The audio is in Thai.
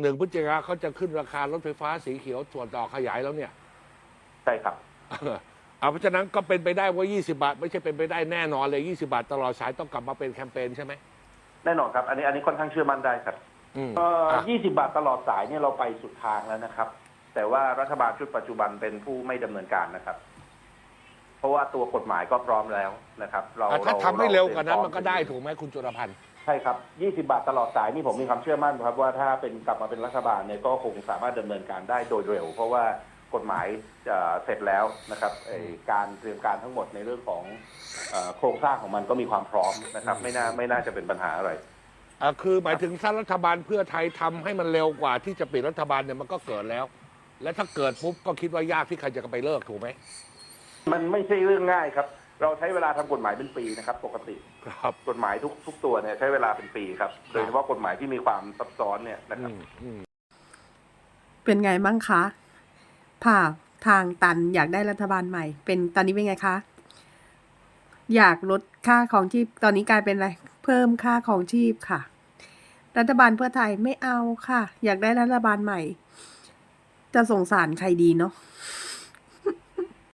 หนึ่งพฤศจิกาเขาจะขึ้นราคารถไฟฟ้าสีเขียวส่วนต่อขยายแล้วเนี่ย ใช่ครับ เอาเพราะฉะนั้นก็เป็นไปได้ว่า 20 บาท ไม่ใช่เป็นไปได้แน่นอนเลย 20 บาทตลอดสายต้องกลับมาเป็นแคมเปญใช่ไหมแน่นอนครับ อันนี้อันนี้ค่อนข้างเชื่อมั่นได้ครับอืมเอ่ออะ20 บาทตลอดสายเนี่ยเราไปสุดทางแล้วนะครับ แต่ว่ารัฐบาลชุดปัจจุบันเป็นผู้ไม่ดำเนินการนะครับ เพราะว่าตัวกฎหมายก็พร้อมแล้วนะครับ เราอะถ้าเราทำให้เร็วกว่านั้นตรียมันก็ได้ถูกไหมคุณจุลพันธ์ใช่ครับ 20 บาทตลอดสายนี่ผมมีความเชื่อมั่นครับว่าถ้าเป็นกลับมาเป็นรัฐบาลเนี่ยก็คงสามารถดำเนินการได้โดยเร็ว เพราะว่ากฎหมายเอ่อเสร็จแล้วนะครับไอ้การเตรียมการทั้งหมดในเรื่องของเอ่อโครงสร้างของมันก็มีความพร้อมนะครับ ไม่น่าไม่น่าจะเป็นปัญหาอะไรอะคือหมายถึงถ้ารัฐบาลเพื่อไทยทำให้มันเร็วกว่าที่จะปิดรัฐบาลเนี่ยมันก็เกิดแล้ว และถ้าเกิดปุ๊บก็คิดว่ายากที่ใครจะไปเลิกถูกไหมมันไม่ใช่เรื่องง่ายครับ เราใช้เวลาทำกฎหมายเป็นปีนะครับ ปกติครับกฎหมายทุกทุกตัวเนี่ยใช้เวลาเป็นปีครับ โดยเฉพาะกฎหมายที่มีความซับซ้อนเนี่ยนะคอืรับมอืมเป็นไงบ้างคะผ่าทางตันอยากได้รัฐบาลใหม่ เป็นตอนนี้เป็นไงคะ อยากลดค่าของชีพตอนนี้กลายเป็นอะไร เพิ่มค่าของชีพค่ะ รัฐบาลเพื่อไทยไม่เอาค่ะ อยากได้รัฐบาลใหม่ จะสงสารใครดีเนาะ